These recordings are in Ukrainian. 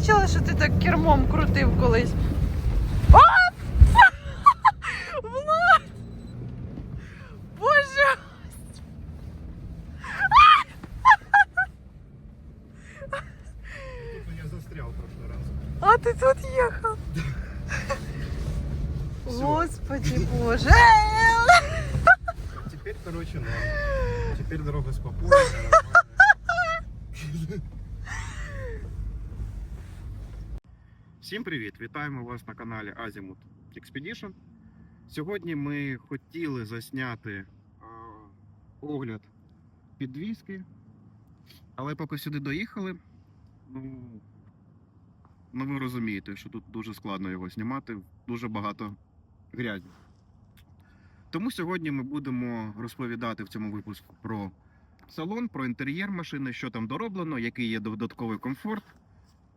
бачила, що ти так кермом крутив колись. Всім привіт! Вітаємо вас на каналі Azimut Expedition. Сьогодні ми хотіли засняти огляд підвіски, але поки сюди доїхали, ну, ну ви розумієте, що тут дуже складно його знімати, дуже багато грязі. Тому сьогодні ми будемо розповідати в цьому випуску про салон, про інтер'єр машини, що там дороблено, який є додатковий комфорт.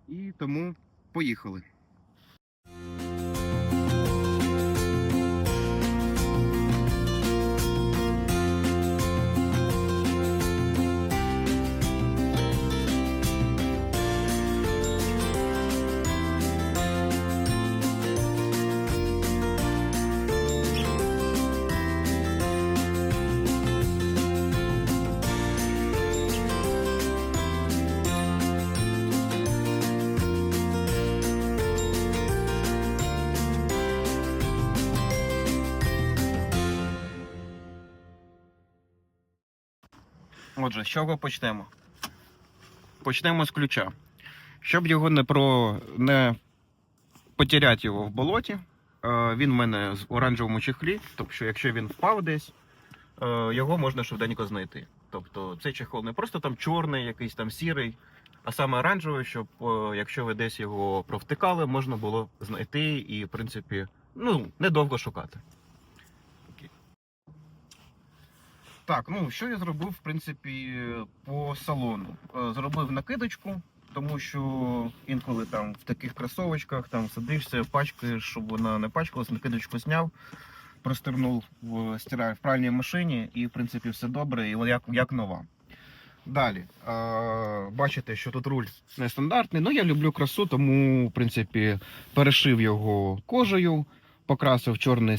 І тому поїхали. Отже, з чого почнемо? Почнемо з ключа. Щоб його не про не потеряти його в болоті, е, він в мене з оранжевому чехлі, тобто, якщо він впав десь, е, його можна швиденько знайти. Тобто цей чехол не просто там чорний, якийсь там сірий, а саме оранжевий, щоб е, якщо ви десь його провтикали, можна було знайти і, в принципі, ну, недовго шукати. Так, ну що я зробив, в принципі, по салону? Е, Зробив накидочку, тому що інколи там в таких кросовочках там сидишся, пачкаєш, щоб вона не пачкалась, накидочку зняв, простернув, в, стираю в пральній машині, і в принципі все добре, і як, як нова. Далі, е, бачите, що тут руль нестандартний. Ну, я люблю красу, тому, в принципі, перешив його кожею, покрасив чорний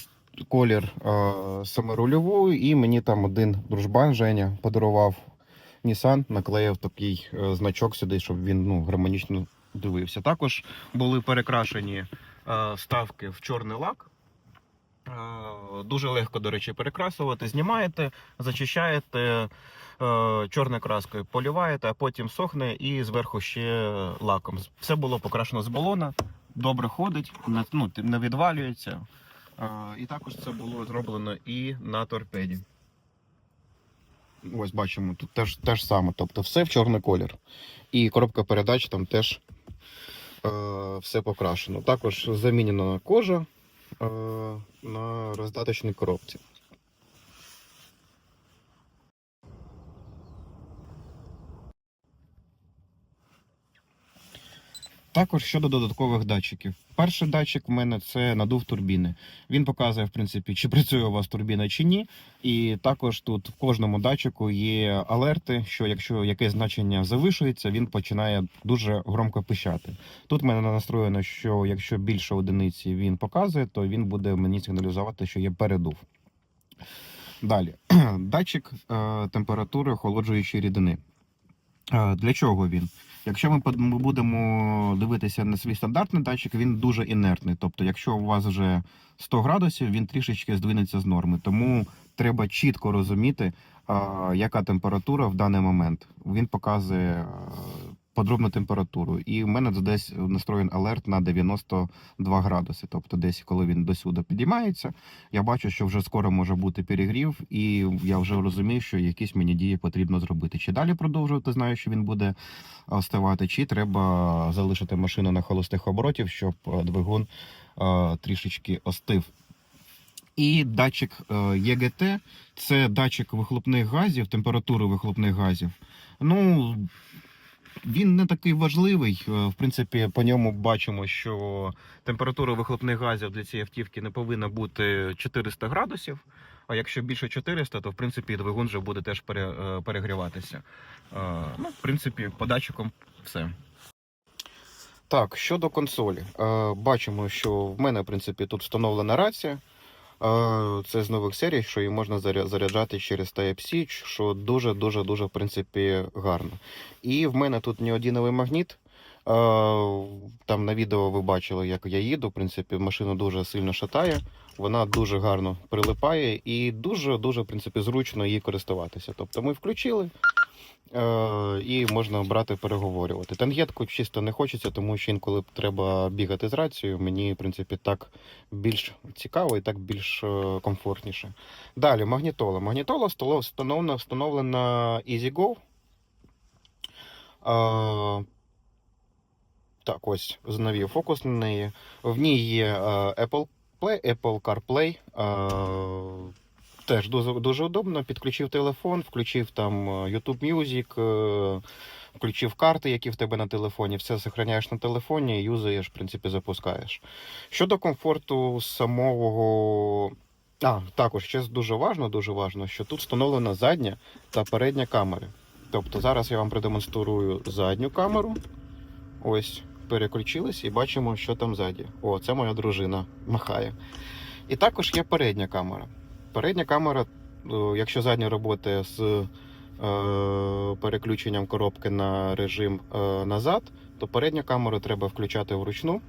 колір е, саме рульовою, і мені там один дружбан Женя подарував Nissan, наклеїв такий е, значок сюди, щоб він ну, гармонічно дивився. Також були перекрашені е, ставки в чорний лак. Дуже легко, до речі, перекрасувати. Знімаєте, зачищаєте чорною краскою, поліваєте, а потім сохне і зверху ще лаком. Все було покрашено з балона, добре ходить, ну, не відвалюється. І також це було зроблено і на торпеді. Ось бачимо, тут теж, теж саме. Тобто все в чорний колір. І коробка передач там теж е, все покрашено. Також замінена кожа е, на роздаточній коробці. Також щодо додаткових датчиків. Перший датчик в мене це надув турбіни. Він показує, в принципі, чи працює у вас турбіна чи ні. І також тут в кожному датчику є алерти, що якщо якесь значення завишується, він починає дуже громко пищати. Тут в мене настроєно, що якщо більше одиниці він показує, то він буде мені сигналізувати, що є передув. Далі, датчик е, температури охолоджуючої рідини. Е, Для чого він? Якщо ми будемо дивитися на свій стандартний датчик, він дуже інертний. Тобто, якщо у вас вже 100 градусів, він трішечки здвинеться з норми. Тому треба чітко розуміти, яка температура в даний момент. Він показує подробну температуру. І в мене десь настроєн алерт на 92 градуси. Тобто, десь коли він до сюди підіймається, я бачу, що вже скоро може бути перегрів, і я вже розумію, що якісь мені дії потрібно зробити. Чи далі продовжувати, знаю, що він буде оставати, чи треба залишити машину на холостих оборотів, щоб е, двигун е, трішечки остив. І датчик е, ЄГТ це датчик вихлопних газів, температури вихлопних газів. Ну, він не такий важливий. Е, В принципі, по ньому бачимо, що температура вихлопних газів для цієї автівки не повинна бути 400 градусів. А якщо більше 400, то в принципі двигун вже буде теж е, перегріватися. Е, Ну, в принципі, по датчикам все. Так, щодо консолі, бачимо, що в мене, в принципі, тут встановлена рація. Це з нових серій, що її можна заряджати через Type-C, що дуже, дуже, в принципі, гарно. І в мене тут неодиновий магніт. Там на відео ви бачили, як я їду. В принципі, машина дуже сильно шатає, вона дуже гарно прилипає і дуже, дуже, в принципі, зручно її користуватися. Тобто ми включили. Е, і можна брати переговорювати. Тангетку чисто не хочеться, тому що інколи треба бігати з рацією. Мені, в принципі, так більш цікаво і так більш е, комфортніше. Далі, магнітола. Магнітола встановлена, встановлена EasyGo. Е, так, ось навів фокус на неї. В ній є Apple Play, Apple CarPlay. Теж дуже, дуже удобно. Підключив телефон, включив там е, YouTube Music, е, включив карти, які в тебе на телефоні, все зберігаєш на телефоні, юзаєш, в принципі, запускаєш. Щодо комфорту самого. А, також ще дуже важно, дуже важно, що тут встановлена задня та передня камери. Тобто зараз я вам продемонструю задню камеру. Ось, переключились і бачимо, що там ззаді. О, це моя дружина махає. І також є передня камера. Передня камера, е, якщо задня працює з е, переключенням коробки на режим е, назад, то передню камеру треба включати вручну.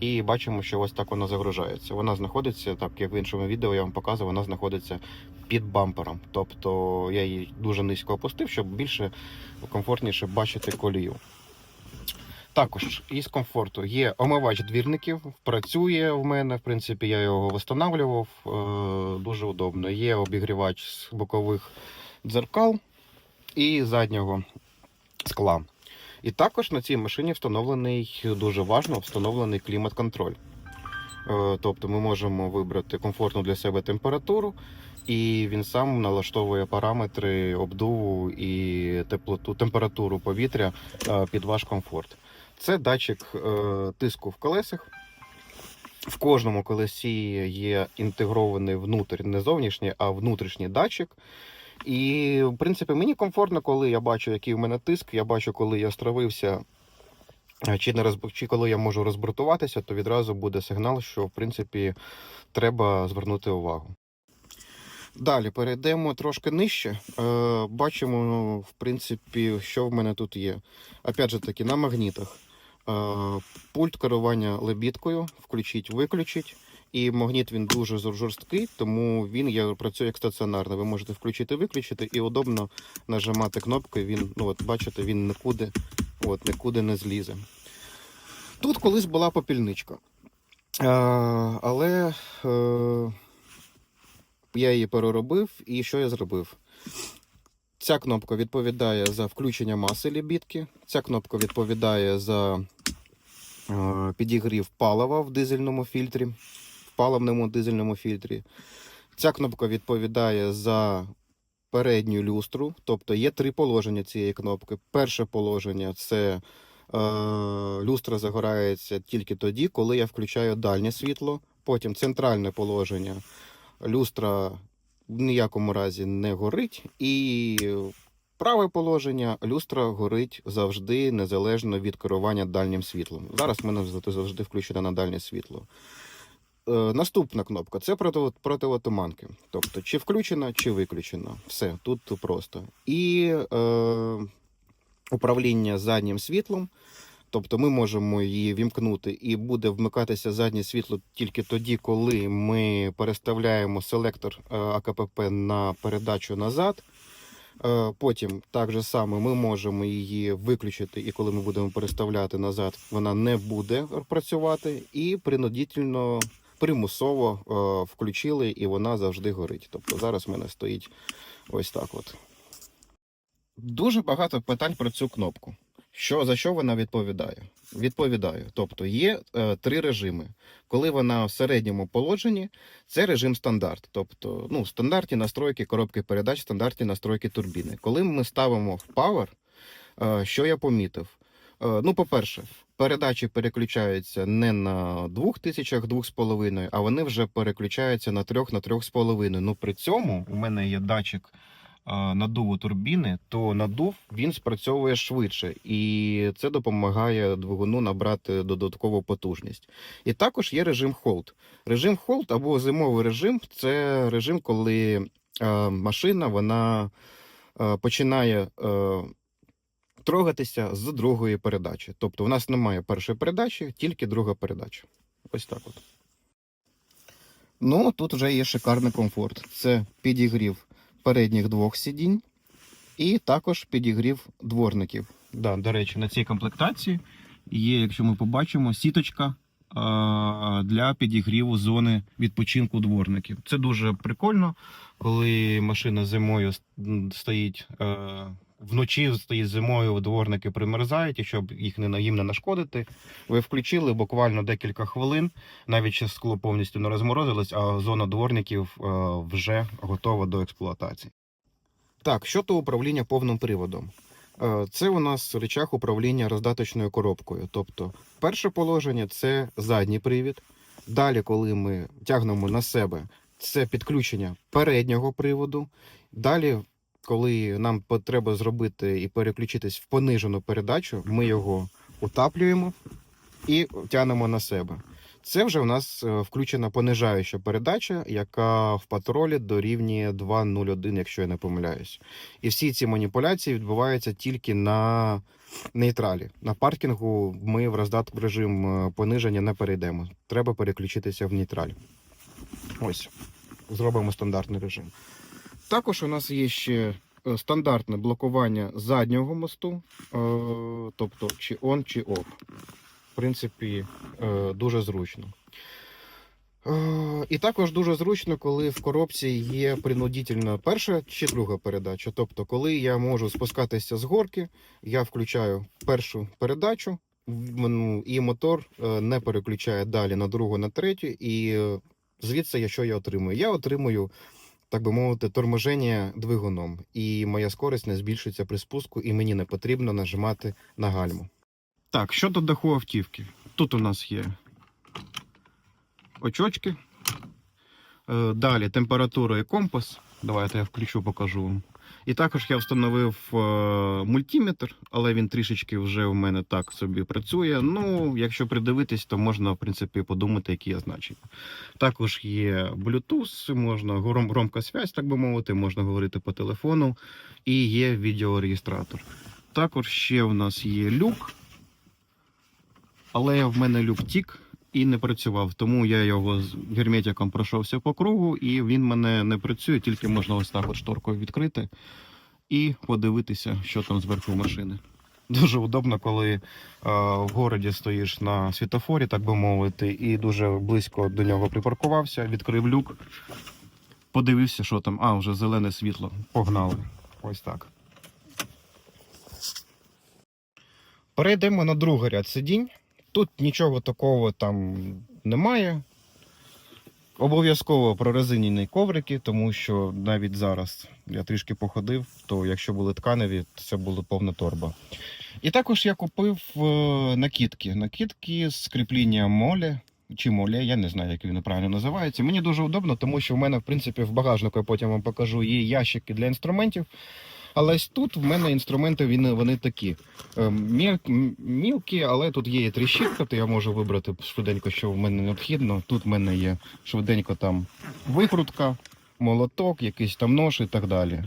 І бачимо, що ось так вона загружається. Вона знаходиться, так як в іншому відео я вам показував, вона знаходиться під бампером. Тобто я її дуже низько опустив, щоб більше комфортніше бачити колію. Також із комфорту є омивач двірників, працює в мене. В принципі, я його встановлював. е, Дуже удобно. Є обігрівач з бокових дзеркал і заднього скла. І також на цій машині встановлений дуже важно встановлений клімат-контроль. Е, Тобто ми можемо вибрати комфортну для себе температуру, і він сам налаштовує параметри обдуву і теплоту, температуру повітря е, під ваш комфорт. Це датчик е, тиску в колесах. В кожному колесі є інтегрований внутрі, не зовнішній, а внутрішній датчик. І, в принципі, мені комфортно, коли я бачу, який в мене тиск, я бачу, коли я стравився, е, чи, не розб... чи коли я можу розбрутуватися, то відразу буде сигнал, що в принципі треба звернути увагу. Далі перейдемо трошки нижче. Е, бачимо, в принципі, що в мене тут є. Опять же таки, на магнітах. Е, пульт керування лебідкою, включіть, виключіть. І магніт він дуже жорсткий, тому він працює як стаціонарно. Ви можете включити, виключити і удобно нажимати кнопки. Він, ну от бачите, він нікуди, от, нікуди не злізе. Тут колись була попільничка. Е, але е, я її переробив, і що я зробив? Ця кнопка відповідає за включення маси лебідки. Ця кнопка відповідає за е, підігрів палива в дизельному фільтрі, в паливному дизельному фільтрі. Ця кнопка відповідає за передню люстру, тобто є три положення цієї кнопки. Перше положення це е, люстра загорається тільки тоді, коли я включаю дальнє світло. Потім центральне положення. Люстра в ніякому разі не горить. І праве положення люстра горить завжди незалежно від керування дальнім світлом. Зараз в мене завжди включено на дальнє світло. Е, наступна кнопка це проти, противотуманки. Тобто, чи включена, чи виключена. Все, тут просто. І е, управління заднім світлом. Тобто ми можемо її вімкнути і буде вмикатися заднє світло тільки тоді, коли ми переставляємо селектор е, АКПП на передачу назад. Е, Потім так же саме ми можемо її виключити, і коли ми будемо переставляти назад, вона не буде працювати. І принудительно, примусово е, включили, і вона завжди горить. Тобто зараз в мене стоїть ось так. от. Дуже багато питань про цю кнопку. Що за що вона відповідає? Відповідаю. Тобто є е, три режими. Коли вона в середньому положенні, це режим стандарт. Тобто, ну, стандартні настройки коробки передач, стандартні настройки турбіни. Коли ми ставимо в Power, е, що я помітив? Е, ну, по-перше, передачі переключаються не на двох тисячах, двох з половиною, а вони вже переключаються на трьох, на трьох з половиною. Ну, при цьому у мене є датчик надуву турбіни, то надув він спрацьовує швидше, і це допомагає двигуну набрати додаткову потужність. І також є режим холд. Режим холд або зимовий режим це режим, коли е, машина вона е, починає е, трогатися з другої передачі. Тобто, у нас немає першої передачі, тільки друга передача. Ось так от. Ну, тут вже є шикарний комфорт. Це підігрів передніх двох сидінь і також підігрів дворників. Да, до речі, на цій комплектації є, якщо ми побачимо, сіточка для підігріву зони відпочинку дворників. Це дуже прикольно, коли машина зимою стоїть. Вночі стоїть зимою, дворники примерзають, і щоб їх не їм не нашкодити. Ви включили буквально декілька хвилин, навіть ще скло повністю не розморозилось, а зона дворників е, вже готова до експлуатації. Так, щодо управління повним приводом. Е, Це у нас речах управління роздаточною коробкою. Тобто, перше положення це задній привід. Далі, коли ми тягнемо на себе, це підключення переднього приводу. Далі, коли нам треба зробити і переключитись в понижену передачу, ми його утаплюємо і тягнемо на себе. Це вже у нас е, включена понижаюча передача, яка в патролі дорівнює 2.01, якщо я не помиляюсь. І всі ці маніпуляції відбуваються тільки на нейтралі. На паркінгу ми в роздат режим е, пониження не перейдемо. Треба переключитися в нейтраль. Ось, зробимо стандартний режим. Також у нас є ще е, стандартне блокування заднього мосту, е, тобто чи on, чи off. В принципі, е, дуже зручно. І також дуже зручно, коли в коробці є принудительна перша чи друга передача. Тобто, коли я можу спускатися з горки, я включаю першу передачу, ну, і мотор не переключає далі на другу, на третю. І звідси що я отримую? Я отримую, так би мовити, торможення двигуном. І моя скорість не збільшується при спуску, і мені не потрібно нажимати на гальму. Так, щодо даху автівки. Тут у нас є очочки. Е, Далі температура і компас. Давайте я включу, покажу вам. І також я встановив е, мультиметр, але він трішечки вже у мене так собі працює. Ну, якщо придивитись, то можна, в принципі, подумати, які є значення. Також є Bluetooth, можна гром- громка связь, так би мовити, можна говорити по телефону, і є відеореєстратор. Також ще у нас є люк, але в мене люк тік і не працював, тому я його з герметиком пройшовся по кругу, і він мене не працює, тільки можна ось так от шторкою відкрити і подивитися, що там зверху машини. Дуже удобно, коли е, в городі стоїш на світофорі, так би мовити, і дуже близько до нього припаркувався, відкрив люк, подивився, що там. А, вже зелене світло. Погнали. Ось так. Перейдемо на другий ряд сидінь. Тут нічого такого там немає. Обов'язково прорезинені коврики, тому що навіть зараз я трішки походив, то якщо були тканеві, то це була повна торба. І також я купив е, накидки. Накидки з кріплінням молі чи молі, я не знаю, як він правильно називається. Мені дуже удобно, тому що в мене, в принципі, в багажнику я потім вам покажу, є ящики для інструментів. Але ось тут в мене інструменти вони, вони такі. Е, міл- м- мілкі, але тут є і тріщітка, то я можу вибрати швиденько, що в мене необхідно. Тут в мене є швиденько там викрутка, молоток, якийсь там нож і так далі.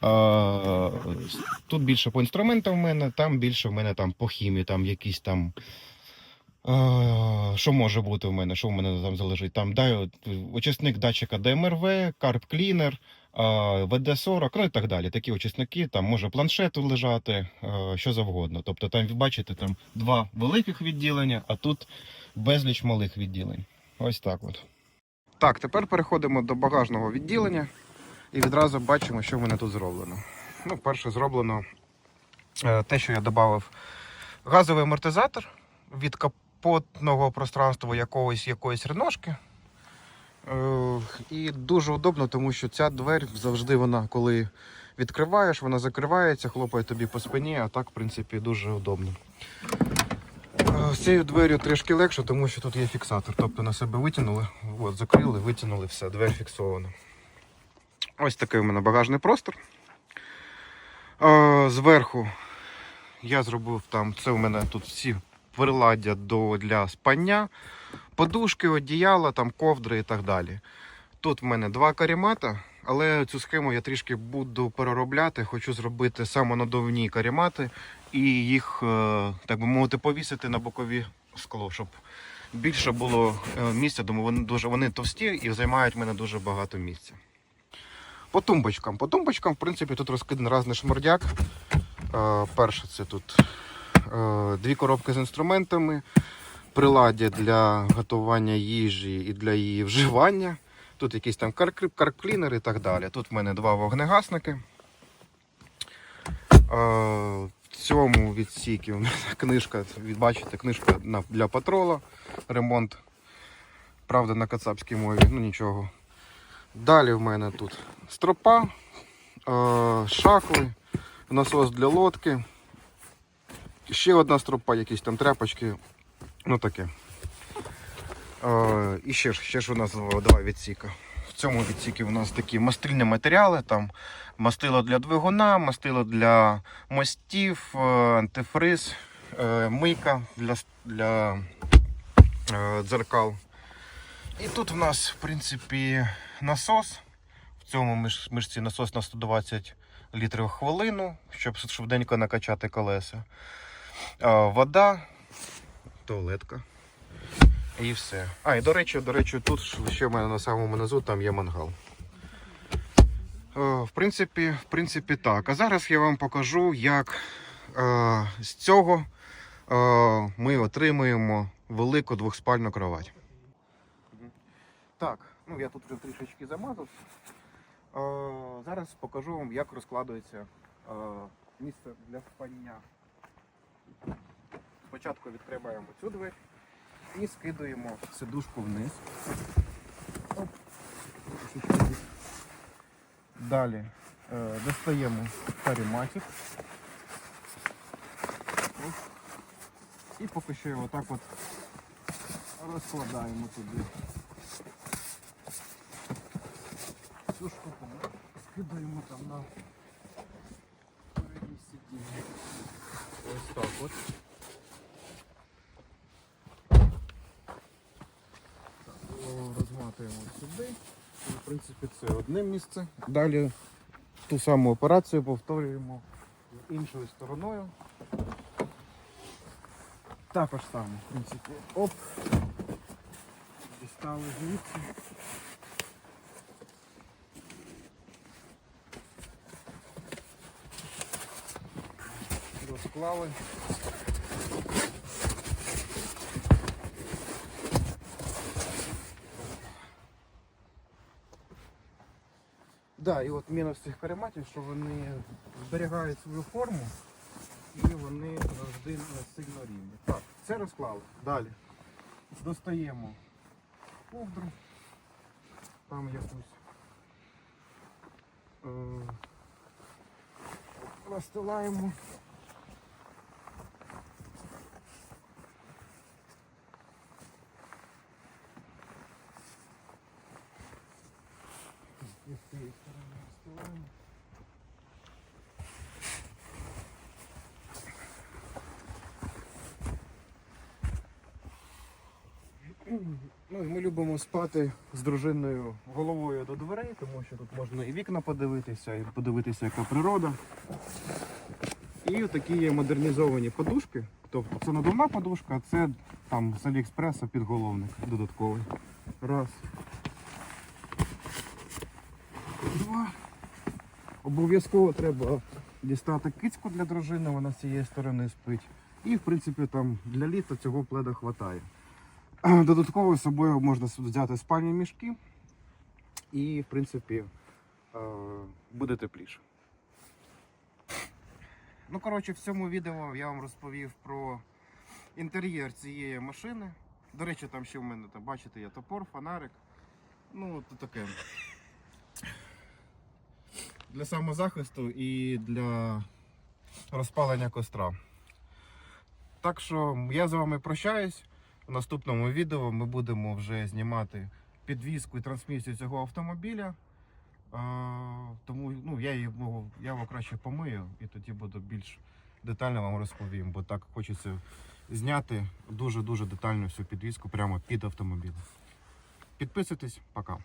А, тут більше по інструментам в мене, там більше в мене там по хімії, там якісь там. А, що може бути в мене? Що в мене там залежить? Там от, очисник датчика ДМРВ, карп клінер, ВД-40, ну і так далі. Такі очисники, там може планшет лежати, що завгодно. Тобто там, бачите, там два великих відділення, а тут безліч малих відділень. Ось так от. Так, тепер переходимо до багажного відділення і відразу бачимо, що в мене тут зроблено. Ну, перше зроблено е, те, що я додав газовий амортизатор від капотного пространства якогось якоїсь реношки. Е, І дуже удобно, тому що ця двері завжди вона, коли відкриваєш, вона закривається, хлопає тобі по спині, а так, в принципі, дуже удобно. Е, З цією дверю трішки легше, тому що тут є фіксатор. Тобто на себе витягнули, от, закрили, витягнули, все, двері фіксована. Ось такий у мене багажний простор. Е, зверху я зробив там, це у мене тут всі приладдя для спання, подушки, одіяла, там, ковдри і так далі. Тут в мене два карімата, але цю схему я трішки буду переробляти. Хочу зробити самонадувні карімати і їх, е, так би мовити, повісити на бокові скло, щоб більше було е, місця, тому вони дуже вони товсті і займають мене дуже багато місця. По тумбочкам. По тумбочкам, в принципі, тут розкиданий різний шмурдяк. Е, перше, це тут дві коробки з інструментами, приладдя для готування їжі і для її вживання. Тут якийсь там карк- карклінер і так далі. Тут в мене два вогнегасники. Е, в цьому відсікі у мене книжка, бачите, книжка для патрола, ремонт. Правда, на кацапській мові, ну нічого. Далі в мене тут стропа, е, шакли, насос для лодки. Ще одна стропа, якісь там тряпочки. Ну таке. Е, і ще, ж- ще ж у нас два відсіка. В цьому відсікі у нас такі мастильні матеріали, там мастило для двигуна, мастило для мостів, е, антифриз, е, мийка для, для е, дзеркал. І тут в нас, в принципі, насос. В цьому миш- мишці насос на 120 літрів хвилину, щоб швиденько накачати колеса. А, вода, туалетка. І все. А, і до речі, до речі, тут ще в мене на самому низу там є мангал. Е, В принципі, в принципі, так. А зараз я вам покажу, як е, з цього е, ми отримуємо велику двохспальну кровать. Так, ну я тут вже трішечки замазав. Е, зараз покажу вам, як розкладується е, місце для спання. Спочатку відкриваємо цю двері і скидуємо сидушку вниз. Далі е, достаємо каріматик. І поки що його так от розкладаємо туди. Цю штуку ми скидаємо там на переднє сидіння. Ось так от. Так, його сюди. І, в принципі, це одне місце. Далі ту саму операцію повторюємо іншою стороною. Також само, в принципі, оп. Дістали звідси. розклали. Да, і от мінус цих карематів, що вони зберігають свою форму і вони завжди сильно рівні. Так, це розклали. Далі. Достаємо ковдру. Там якусь. Е, Настилаємо. І з цієї сторони настилаємо. Ну і ми любимо спати з дружиною головою до дверей, тому що тут можна і вікна подивитися, і подивитися, яка природа. І такі є модернізовані подушки. Тобто це надувна подушка, а це там з Аліекспреса підголовник додатковий. Раз. Два. Обов'язково треба дістати кицьку для дружини, вона з цієї сторони спить. І, в принципі, там для літа цього пледа вистачає. Додатково з собою можна взяти спальні мішки і, в принципі, е, буде тепліше. Ну, коротше, в цьому відео я вам розповів про інтер'єр цієї машини. До речі, там ще в мене, там, бачите, є топор, фонарик. Ну, то таке. Для самозахисту і для розпалення костра. Так що я з вами прощаюсь. В наступному відео ми будемо вже знімати підвізку і трансмісію цього автомобіля. Тому ну, я, можу, я його краще помию і тоді буду більш детально вам розповім, бо так хочеться зняти дуже-дуже детально всю підвізку прямо під автомобілем. Підписуйтесь, пока.